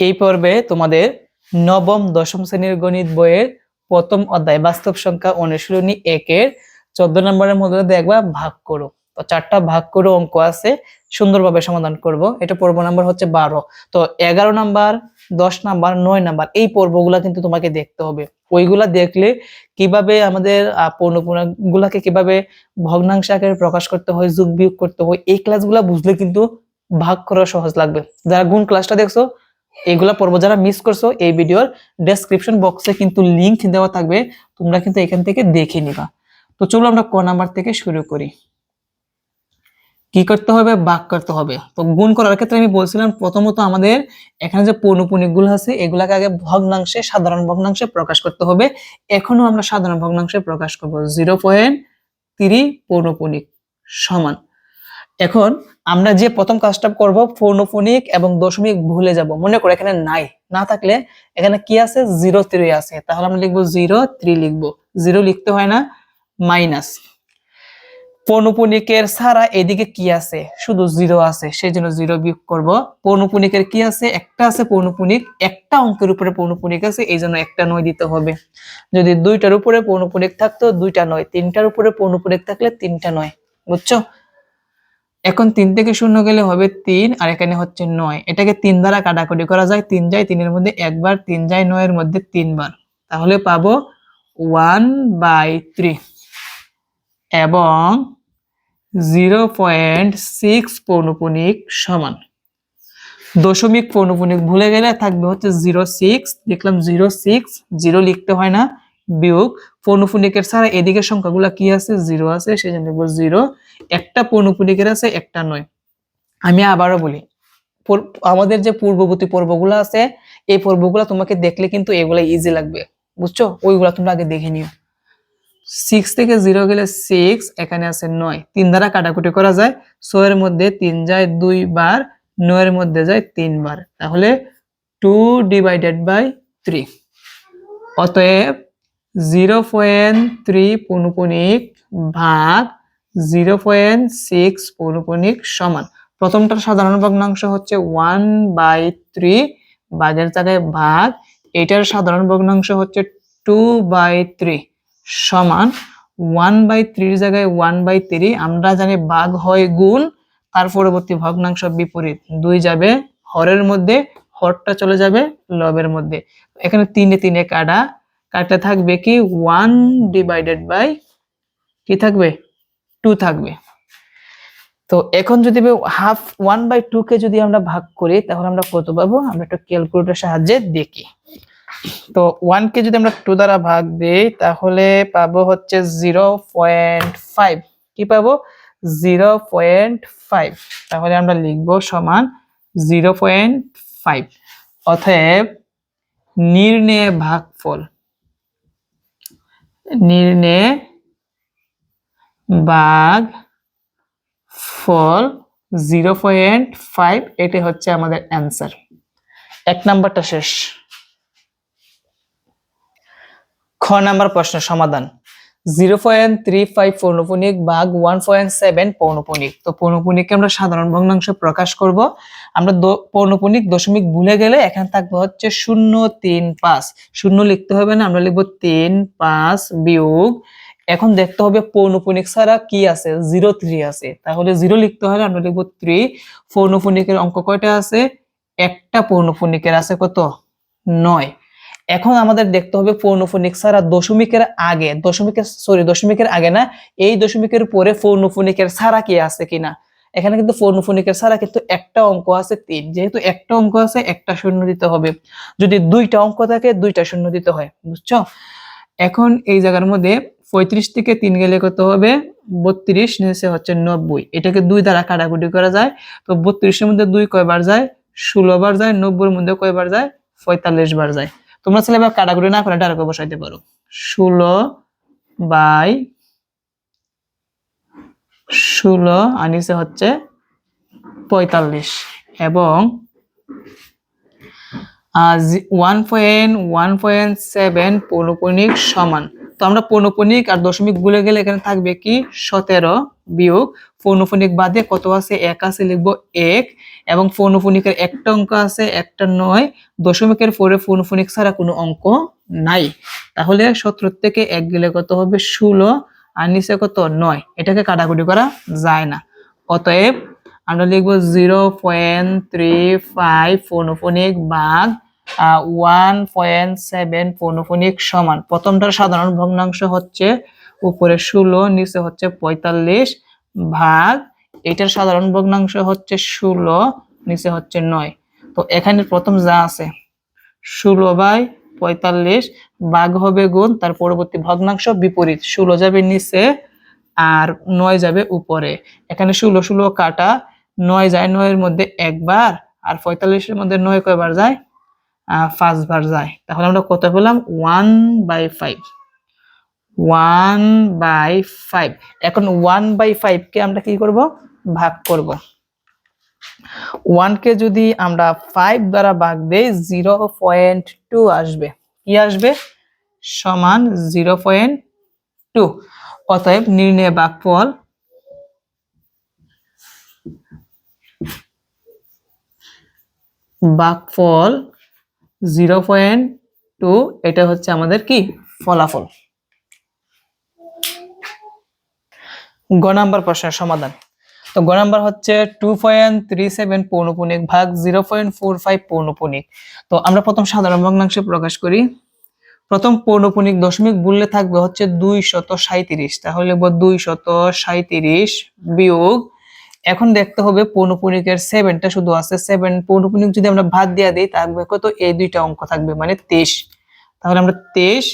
এই পর্বে তোমাদের নবম, দশম শ্রেণির গণিত বইয়ের প্রথম অধ্যায়, বাস্তব সংখ্যা অনুশীলনী একের চোদ্দ নম্বরের মধ্যে দেখবা ভাগ করো। তো চারটা ভাগ করে অঙ্ক আছে, সুন্দরভাবে সমাধান করব। এটা পর্ব নাম্বার হচ্ছে বারো। তো এগারো নাম্বার, দশ নাম্বার, নয় নাম্বার, এই পর্বগুলা কিন্তু তোমাকে দেখতে হবে। ওইগুলা দেখলে কীভাবে আমাদের গুলাকে কীভাবে ভগ্নাংশ আকারে প্রকাশ করতে হয়, যোগ বিয়োগ করতে হয়, এই ক্লাসগুলা বুঝলে কিন্তু ভাগ করা সহজ লাগবে। যারা গুণ ক্লাসটা দেখছ এগুলা পর্ব যারা মিস করছ, এই ভিডিওর ডেসক্রিপশন বক্সে কিন্তু লিংক দেওয়া থাকবে, তোমরা কিন্তু এখান থেকে দেখে নিবা। তো চলো আমরা ক নাম্বার থেকে শুরু করি। কি করতে হবে, বাক করতে হবে। তো গুণ করার ক্ষেত্রে আমি বলছিলাম, প্রথমত আমাদের এখানে যে পৌনপুনিকগুলো আছে, এগুলাকে আগে ভগ্নাংশে, সাধারণ ভগ্নাংশে প্রকাশ করতে হবে। এখনও আমরা সাধারণ ভগ্নাংশে প্রকাশ করব। জিরো পয়েন্ট তিরি পৌনপুনিক সমান। এখন আমরা যে প্রথম কাজটা করব পৌনপুনিক এবং দশমিক ভুলে যাব। মনে করো এখানে নাই। না থাকলে এখানে কি আছে? জিরো থ্রি আছে। তাহলে আমরা লিখব জিরো থ্রি লিখব। জিরো লিখতে হয় না, মাইনাস। পৌনপুনিকের ছাড়া এদিকে কি আছে? শুধু জিরো আছে সেই জন্য জিরো বিয়োগ করব। পৌনপুনিকের কি আছে? একটা আছে পৌনপুনিক একটা অঙ্কের উপরে পৌনপুনিক আছে এই জন্য একটা নয় দিতে হবে। যদি দুইটার উপরে পৌনপুনিক থাকতো, দুইটা নয়। তিনটার উপরে পৌনপুনিক থাকলে তিনটা নয়। বুঝছ? এখন তিন থেকে শূন্য গেলে হবে তিন, আর এখানে হচ্ছে নয়। এটাকে তিন দ্বারা কাটাকুটি করা যায়, তিন যায় তিনের মধ্যে একবার, তিন যায় নয়ের মধ্যে তিনবার। তাহলে পাবো ওয়ান বাই থ্রি। এবং জিরো পয়েন্ট সিক্স পৌনপুনিক সমান। দশমিক পৌনপুনিক ভুলে গেলে থাকবে হচ্ছে জিরো সিক্স, দেখলাম জিরো সিক্স, জিরো লিখতে হয় না। বিয়োগ পৌনপুনিকের ছাড়া এদিকে সংখ্যাগুলো কি আছে? জিরো আছে সেই জন্য জিরো। একটা পৌনপুনিকের আছে, একটা নয়। আমি আবারও বলি আমাদের যে পূর্ববর্তী পর্বগুলো আছে, এই পর্বগুলো তোমাকে দেখলে কিন্তু এগুলা ইজি লাগবে। বুঝছ? ওইগুলা তোমরা আগে দেখে নিও। সিক্স থেকে জিরো গেলে সিক্স এখানে আছে নয়। তিন দ্বারা কাটাকুটি করা যায়। ছয়ের মধ্যে তিন যায় দুই বার, নয়ের মধ্যে যায় তিনবার তাহলে টু ডিভাইডেড বাই থ্রি অতএব জিরো পয়েন্ট থ্রি পৌনপুনিক ভাগ জিরো পয়েন্ট সিক্স পৌনপুনিক সমান। প্রথমটার সাধারণ ভগ্নাংশ হচ্ছে ওয়ান বাই থ্রি ভাগের জায়গায় ভাগ। এটার সাধারণ ভগ্নাংশ হচ্ছে টু বাই থ্রি সমান। ওয়ান বাই থ্রির জায়গায় ওয়ান বাই থ্রি আমরা জানি ভাগ হয় গুণ, তার পরবর্তী ভগ্নাংশ বিপরীত। দুই যাবে হরের মধ্যে, হরটা চলে যাবে লবের মধ্যে। এখানে তিনে তিনে কাটা কাটতে থাকবে কি? ওয়ান ডিভাইডেড বাই কি থাকবে? টু থাকবে। তো এখন যদি হাফ ওয়ান বাই টু কে যদি আমরা ভাগ করি, তাহলে আমরা কত পাবো? আমরা একটা ক্যালকুলেটর সাহায্যে দেখি। তো ওয়ান কে যদি আমরা টু দ্বারা ভাগ দিই, তাহলে পাবো হচ্ছে জিরো পয়েন্ট ফাইভ কি পাবো? জিরো পয়েন্ট ফাইভ তাহলে আমরা লিখব সমান জিরো পয়েন্ট ফাইভ অতএব নির্ণয় ভাগফল নির্ণয় বাঘ ফল জিরো পয়েন্ট ফাইভ, এটা হচ্ছে আমাদের অ্যান্সার। এক নাম্বারটা শেষ। খ নাম্বার প্রশ্নের সমাধান। জিরো পয়েন্ট থ্রি ফাইভ পৌনপুনিক ভাগ ওয়ান পয়েন্ট সেভেন পৌনপুনিক তো পৌনপুনিককে আমরা সাধারণ ভগ্নাংশ প্রকাশ করব। আমরা পৌনপুনিক দশমিক ভুলে গেলে এখানে থাকবে হচ্ছে শূন্য তিন পাঁচ। শূন্য লিখতে হবে না, আমরা লিখব তিন পাঁচ বিয়োগ। এখন দেখতে হবে পৌনপুনিক ছাড়া কি আছে, জিরো থ্রি আছে। তাহলে জিরো লিখতে হলে আমরা লিখব থ্রি। পৌনপুনিকের অঙ্ক কয়টা আছে? একটা পৌনপুনিকের আছে কত? নয়। এখন আমাদের দেখতে হবে পৌনফোনিক ছাড়া দশমিকের আগে, দশমিকের সরি দশমিকের আগে না, এই দশমিকের পরে পৌনফোনিকের ছাড়া কি আছে কিনা? এখানে কিন্তু পৌনফোনিকের ছাড়া কিন্তু একটা অঙ্ক আছে, তিন। যেহেতু একটা অঙ্ক আছে, একটা শূন্য দিতে হবে। যদি দুইটা অঙ্ক থাকে, দুইটা শূন্য দিতে হয়, বুঝছ? এখন এই জায়গার মধ্যে পঁয়ত্রিশ থেকে তিন গেলে কত হবে? বত্রিশ, নিচে হচ্ছে নব্বই। এটাকে দুই দ্বারা কাটাকুটি করা যায়। তো বত্রিশের মধ্যে দুই কয়বার যায়? ষোলো বার যায়, নব্বইয়ের মধ্যে কয়বার যায়? পঁয়তাল্লিশ বার যায়। তোমরা ছেলে এবার কাটাকুটি না করে ডাইরেক্ট বসাইতে পারো। ষোলো বাই ষোলো আর নিচে হচ্ছে পঁয়তাল্লিশ। এবং one point one point seven পৌনপুনিক সমান। তো আমরা পৌনপুনিক আর দশমিক ভুলে গেলে এখানে থাকবে কি? সতেরো বিয়োগ। পৌনপুনিক বাদে কত আছে? এক আছে, লিখব এক। এবং পৌনপুনিকের একটা অঙ্ক আছে, একটা নয়। দশমিকের পরে পৌনপুনিক ছাড়া কোনো অঙ্ক নাই। তাহলে সতেরো থেকে এক গেলে কত হবে? ষোলো। আর নিচে কত? নয়। এটাকে কাটাকুটি করা যায় না। অতএব আমরা লিখব জিরো পয়েন্ট থ্রি ফাইভ পৌনপুনিক ভাগ ওয়ান পয়েন্ট সেভেন পৌনপুনিক সমান। প্রথমটার সাধারণ ভগ্নাংশ হচ্ছে উপরে ষোলো, নিচে হচ্ছে পঁয়তাল্লিশ ভাগ। এটার সাধারণ ভগ্নাংশ হচ্ছে ষোলো, নিচে হচ্ছে নয়। তো এখানে প্রথম যা আছে, ষোলো বাই পঁয়তাল্লিশ ভাগ হবে গুণ, তার পরবর্তী ভগ্নাংশ বিপরীত। ষোলো যাবে নিচে আর নয় যাবে উপরে। এখানে ষোলো ষোলো কাটা, নয় যায় নয়ের মধ্যে একবার, আর পঁয়তাল্লিশের মধ্যে নয় কয়বার যায়? পাঁচবার যায়। তাহলে আমরা কত পেলাম? One by five one by five এখন ওয়ান বাই ফাইভকে আমরা কি করব? ভাগ করব। ওয়ানকে যদি আমরা ফাইভ দ্বারা ভাগ দেই জিরো পয়েন্ট টু আসবে। কি আসবে? সমান জিরো পয়েন্ট টু অতএব নির্ণয় ভাগফল ভাগফল জিরো পয়েন্ট টু, এটা হচ্ছে আমাদের কি? ফলাফল। গ নাম্বার প্রশ্নের সমাধান। তো গ নাম্বার হচ্ছে টু পয়েন্ট থ্রি সেভেন পৌনপুনিক ভাগ জিরো পয়েন্ট ফোর ফাইভ পৌনপুনিক। তো আমরা প্রথম সাধারণ ভগ্নাংশে প্রকাশ করি। প্রথম পৌনপুনিক দশমিক বললে থাকবে হচ্ছে দুই শত সাঁত্রিশ তাহলে দুই শত সাঁত্রিশ বিয়োগ এখন দেখতে হবে পৌনপুনিকের সেভেনটা শুধু আছে সেভেন পৌনপুনিক যদি আমরা ভাত দিয়ে দিই থাকবে কত? এই দুইটা অঙ্ক থাকবে মানে তেইশ। তাহলে আমরা তেইশ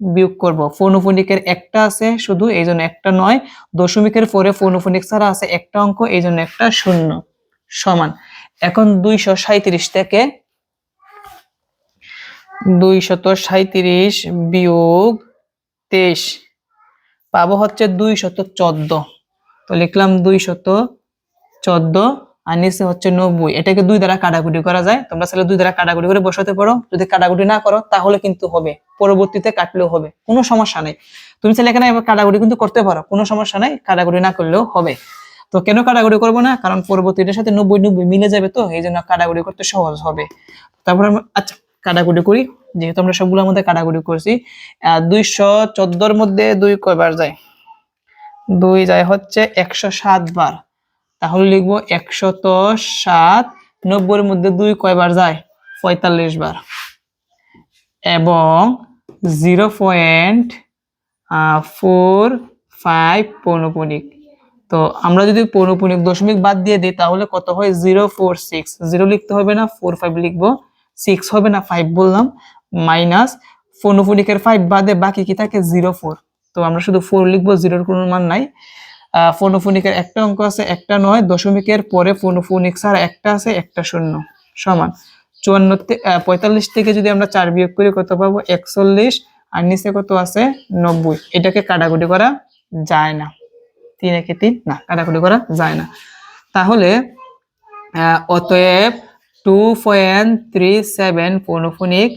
বিয়োগ করব। পৌনপুনিকের একটা আছে শুধু, এই জন্য একটা নয়। দশমিকের পরে পৌনপুনিক ছাড়া আছে একটা অঙ্ক, এই জন্য একটা শূন্য। সমান। এখন দুইশো সাঁত্রিশ থেকে দুইশত সাঁত্রিশ বিয়োগ তেইশ। পাবো হচ্ছে দুইশত চোদ্দ। তো লিখলাম দুইশত চোদ্দ আর নিচে হচ্ছে নব্বই। এটাকে দুই দ্বারা কাটাকুটি করা যায়। তোমরা চাইলে দুই দ্বারা কাটাকুটি করে বসাতে পারো। যদি কাটাকুটি না করো, তাহলে কিন্তু হবে। পরবর্তীতে কাটলেও হবে। কোনো সমস্যা নেই। তুমি চাইলে এখানে কাটাকুটি কিন্তু করতে পারো। কোনো সমস্যা নাই। কাটাকুটি না করলেও হবে। তো কেন কাটাকুটি করব না? কারণ পরবর্তীটার সাথে নব্বই নব্বই মিলে যাবে তো। এই জন্য কাটাকুটি করতে সহজ হবে। তারপর আচ্ছা কাটাকুটি করি। যেহেতু আমরা সবগুলোর মধ্যে কাটাকুটি করছি। দুইশো চোদ্দোর মধ্যে দুই কয়বার যায়? দুই যায় হচ্ছে একশো সাত বার। তাহলে লিখব একশত সাত নব্বইয়ের মধ্যে দুই কয়বার যায়? পঁয়তাল্লিশ বার এবং জিরো পয়েন্ট ফোর, ফাইভ পৌনপুনিক। তো আমরা যদি পৌনপুনিক দশমিক বাদ দিয়ে দিই, তাহলে কত হয়? Zero four six. জিরো লিখতে হবে না, ফোর ফাইভ লিখব। সিক্স হবে না, ফাইভ বললাম। মাইনাস পৌনপুনিকের ফাইভ বাদে বাকি কি থাকে? Zero four. তো আমরা শুধু ফোর লিখব, জিরোর কোনো মান নাই। আহ, পৌনপুনিকের একটা অঙ্ক আছে একটা নয় দশমিকের পরে পৌনপুনিক ছাড়া একটা আছে একটা শূন্য। সমান। চুয়ান্ন পঁয়তাল্লিশ থেকে যদি আমরা চার বিয়োগ করি কত পাবো? একচল্লিশ। আর নিচে কত আছে? নব্বই। এটাকে কাটাকুটি করা যায় না। তিন একে তিন? না কাটাকুটি করা যায় না। তাহলে অতএব টু পয়েন্ট থ্রি সেভেন পৌনপুনিক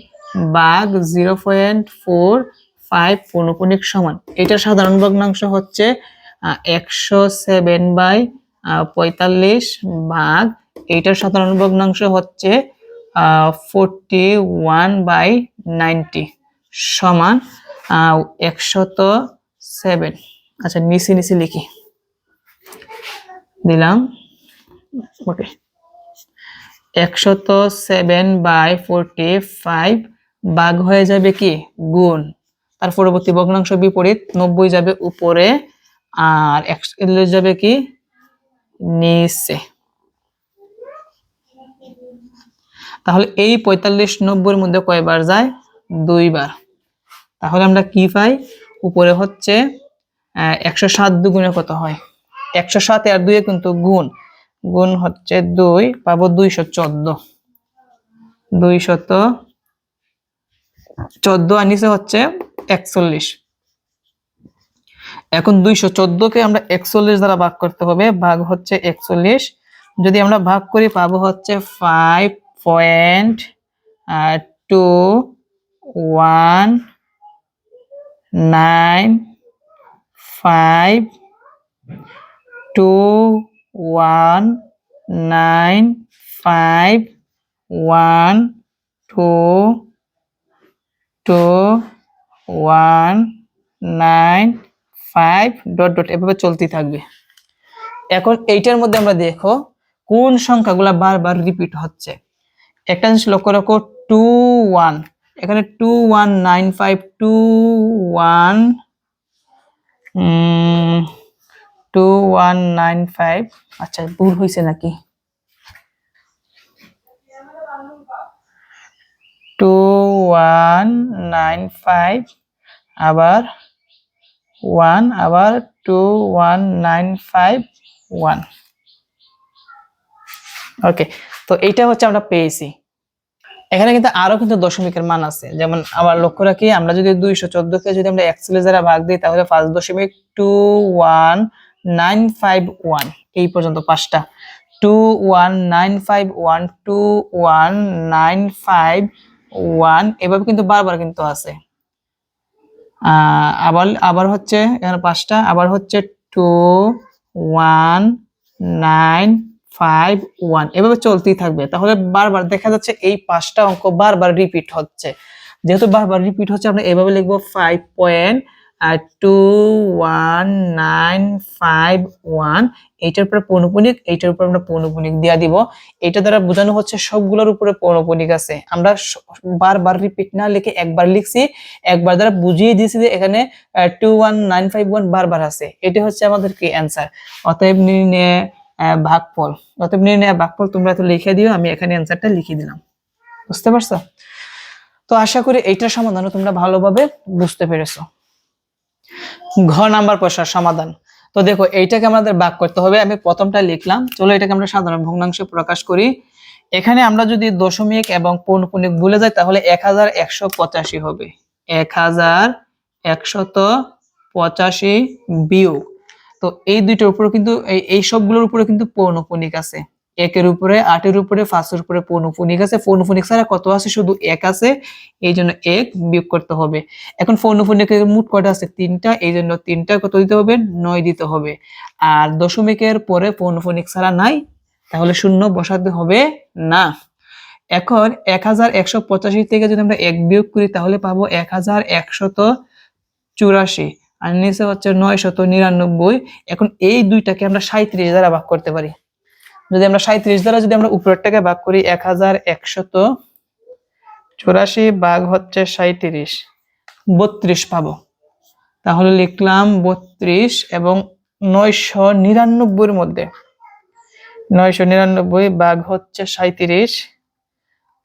বাঘ জিরো পয়েন্ট ফোর ফাইভ পৌনপুনিক সমান। এটার সাধারণ ভগ্নাংশ হচ্ছে একশো সেভেন বাই পঁয়তাল্লিশ ভাগ, এইটার সাধারণ ভগ্নাংশ হচ্ছে ফোরটি ওয়ান বাই নাইনটি সমান একশত সেভেন আচ্ছা নিচে নিচে লিখি। দিলাম। ওকে একশত সেভেন বাই ফোরটি ফাইভ ভাগ হয়ে যাবে কি? গুণ। তার পরবর্তী ভগ্নাংশ বিপরীত, নব্বই যাবে উপরে আর একচল্লিশ যাবে কি? নিচে। তাহলে এই পঁয়তাল্লিশ নব্বইয়ের মধ্যে কয়বার যায়? দুইবার। তাহলে আমরা কি পাই? উপরে হচ্ছে একশো সাত দুগুণে কত হয়? একশো সাত আর দুয়ে কিন্তু গুণ। গুণ হচ্ছে দুই, পাবো দুইশো চোদ্দ। দুইশত চোদ্দ আর নিচে হচ্ছে একচল্লিশ। এখন দুইশো চোদ্দকে আমরা একচল্লিশ দ্বারা ভাগ করতে হবে, ভাগ হচ্ছে একচল্লিশ। যদি আমরা ভাগ করি, পাবো হচ্ছে five point two one nine five two one nine five one two two one nine five dot dot এভাবে চলতেই থাকবে। এখন এইটার মধ্যে আমরা দেখো কোন সংখ্যাগুলা বারবার রিপিট হচ্ছে। একটা জিনিস লক্ষ্য রাখো টু ওয়ান এখানে two one nine five two one two one nine five আচ্ছা ভুল হয়েছে নাকি? টু ওয়ান নাইন ফাইভ আবার ওয়ান আবার two one nine five one. Okay, তো এইটা হচ্ছে আমরা পেয়েছি। এখানে কিন্তু আরও কিন্তু দশমিকের মান আছে। যেমন আবার লক্ষ্য রাখি, আমরা যদি দুইশো চোদ্দ কে যদি আমরা এক্সেলে যারা ভাগ দিই, তাহলে পাঁচ দশমিক two one nine five one, এই পর্যন্ত পাঁচটা। Two one nine five one, two one nine five one, এভাবে কিন্তু বারবার কিন্তু আছে। আবার আবার হচ্ছে এখানে পাঁচটা, আবার হচ্ছে two one nine five one এভাবে চলতেই থাকবে। তাহলে বারবার দেখা যাচ্ছে এই পাঁচটা অঙ্ক বারবার রিপিট হচ্ছে। যেহেতু বারবার রিপিট হচ্ছে, আমরা এভাবে লিখব five point two one nine five one এইটার উপরে পৌনপুনিক, এইটার উপরে আমরা পৌনপুনিক দিয়া দিব। এটা দ্বারা বোঝানো হচ্ছে সবগুলোর উপরে পৌনপুনিক আছে। আমরা বারবার রিপিট না লিখে একবার লিখছি, একবার দ্বারা বুঝিয়ে দিয়েছি যে এখানে two one nine five one বারবার আছে। এটা হচ্ছে আমাদের কি অ্যান্সার অতএব নির্ণয় ভাগফল। অতএব নির্ণয় ভাগফল তোমরা তো লিখে দিও, আমি এখানে অ্যান্সারটা লিখে দিলাম। বুঝতে পারছ? তো আশা করি এইটার সমাধানও তোমরা ভালোভাবে বুঝতে পেরেছ। ঘ নাম্বার প্রশ্নের সমাধান। তো দেখো, এইটাকে আমাদের ভাগ করতে হবে। আমি প্রথমটা লিখলাম। চলো এটাকে আমরা সাধারণ ভগ্নাংশে প্রকাশ করি। এখানে আমরা যদি দশমিক এবং পৌনপুনিক ভুলে যাই, তাহলে এক হাজার একশো পঁচাশি হবে। এক হাজার একশত পঁচাশি বিয়োগ। তো এই দুইটার উপরে কিন্তু, এই- সবগুলোর উপরে কিন্তু পৌনপুনিক আছে। একের উপরে, আটের উপরে, পাঁচের উপরে পৌনপুনিক আছে। পৌনপুনিক ছাড়া কত আছে? শুধু এক আছে। এই জন্য এক বিয়োগ করতে হবে। এখন পৌনপুনিকের মোট কটা আছে? তিনটা। এই জন্য তিনটা কত দিতে হবে? নয় দিতে হবে। আর দশমিকের পরে পৌনপুনিক ছাড়া নাই, তাহলে শূন্য বসাতে হবে না। এখন এক হাজার একশো পঁচাশি থেকে যদি আমরা এক বিয়োগ করি, তাহলে পাবো এক হাজার একশত চুরাশি। আর নিচে হচ্ছে নয় শত নিরানব্বই। এখন এই দুইটাকে আমরা সাঁত্রিশ দ্বারা ভাগ করতে পারি। যদি আমরা সাঁত্রিশ দ্বারা যদি আমরা উপরেরটাকে ভাগ করি এক হাজার একশত চুরাশি ভাগ হচ্ছে সাঁত্রিশ বত্রিশ পাবো। তাহলে লিখলাম বত্রিশ এবং নয়শো নিরানব্বইয়ের মধ্যে, নয়শো নিরানব্বই বাঘ হচ্ছে সাঁত্রিশ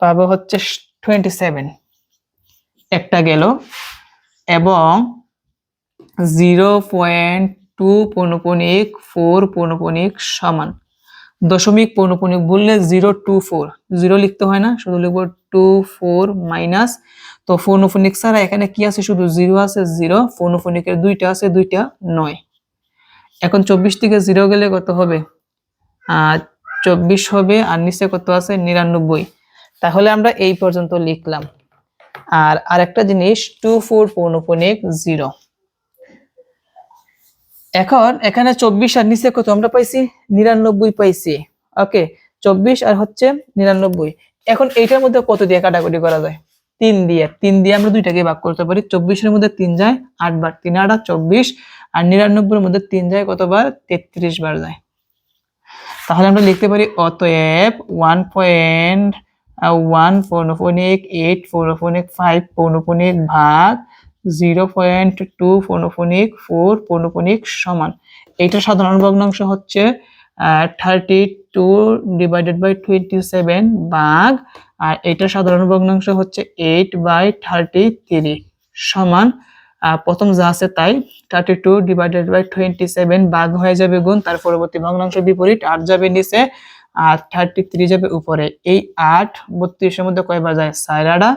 পাবো হচ্ছে টোয়েন্টি সেভেন। একটা গেল এবং জিরো পয়েন্ট টু পৌনপনিক ফোর পৌনপনিক সমান। দশমিক পৌনপনিক বললে জিরো টু ফোর। জিরো লিখতে হয় না, শুধু লিখব টু ফোর মাইনাস। তো পৌনপনিক ছাড়া এখানে কি আছে? শুধু জিরো আছে, জিরো। পৌনপনিকের দুইটা আছে, দুইটা নয়। এখন চব্বিশ থেকে জিরো গেলে কত হবে? চব্বিশ হবে আর নিচে কত আছে? নিরানব্বই। তাহলে আমরা এই পর্যন্ত লিখলাম। আর আরেকটা জিনিস, টু ফোর পৌনপনিক জিরো। এখন এখানে চব্বিশ আর নিচে কত আমরা পাইছি? নিরানব্বই পাইছি। ওকে চব্বিশ আর হচ্ছে নিরানব্বই। এখন এইটার মধ্যে কত দিয়ে কাটাকুটি করা যায়? তিন দিয়ে। তিন দিয়ে আমরা দুইটাকে ভাগ করতে পারি। চব্বিশের মধ্যে তিন যায় আট বার তিন, আট আর চব্বিশ। আর নিরানব্বইয়ের মধ্যে তিন যায়, কতবার? তেত্রিশ বার যায়। তাহলে আমরা লিখতে পারি অতএব ওয়ান পয়েন্ট ওয়ান পৌনপনিক এইট পৌনপনিক ফাইভ পৌনপনিক ভাগ জিরো পয়েন্ট টু পৌনপনিক ফোর পৌনপনিক সমান এইটার সাধারণ ভগ্নাংশ হচ্ছে thirty two divided by twenty seven বাঘ আর এটার সাধারণ ভগ্নাংশ হচ্ছে এইট বাই থার্টি থ্রি সমান প্রথম যা আছে তাই thirty two divided by twenty seven বাঘ হয়ে যাবে গুণ তার পরবর্তী ভগ্নাংশ বিপরীত আট যাবে নিচে আর থার্টি থ্রি যাবে উপরে এই আট বত্রিশের মধ্যে কয়বার যায় সাইরাডা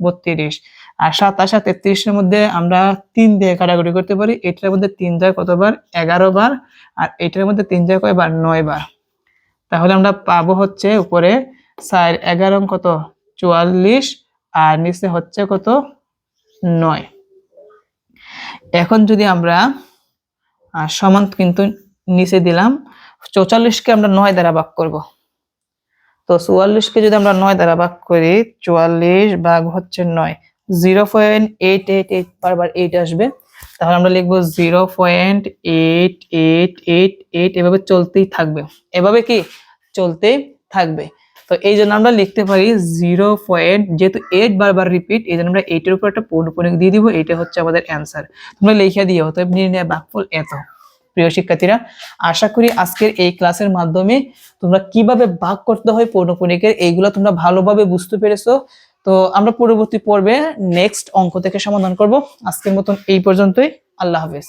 বত্রিশ আর সাতাশ আর তেত্রিশের মধ্যে আমরা তিন দিয়ে কাটাকুটি করতে পারি। এটার মধ্যে তিন যায় কতবার? এগারো বার। আর এটার মধ্যে তিন যায় কয়বার নয় বার। তাহলে আমরা পাবো হচ্ছে উপরে চার, এগারো কত চুয়াল্লিশ, আর নিচে হচ্ছে কত? নয়। এখন যদি আমরা সমান কিন্তু নিচে দিলাম, চৌচল্লিশকে আমরা নয় দ্বারা ভাগ করব। তো চুয়াল্লিশকে যদি আমরা নয় দ্বারা ভাগ করি, চুয়াল্লিশ ভাগ হচ্ছে নয়। Zero point eight eight eight বারবার এইট আসবে। তাহলে আমরা লিখব zero point eight eight eight eight এভাবে চলতেই থাকবে। এভাবে কি? চলতেই থাকবে। তো এই জন্য আমরা লিখতে পারি জিরো পয়েন্ট যেহেতু এইট বারবার রিপিট এই জন্য আমরা এইটের উপর একটা পৌনপুনিক দিয়ে দিব, এইটা হচ্ছে আমাদের অ্যান্সার তোমরা লিখে দিও তো নির্ণয় বাকফল এত। প্রিয় শিক্ষার্থীরা, আশা করি আজকের এই ক্লাসের মাধ্যমে তোমরা কীভাবে ভাগ করতে হয় পৌনপুনিকের এইগুলো তোমরা ভালোভাবে বুঝতে পেরেছ। তো আমরা পরবর্তী পর্বে নেক্সট অঙ্ক থেকে সমাধান করব। আজকের মতন এই পর্যন্তই। আল্লাহ হাফেজ।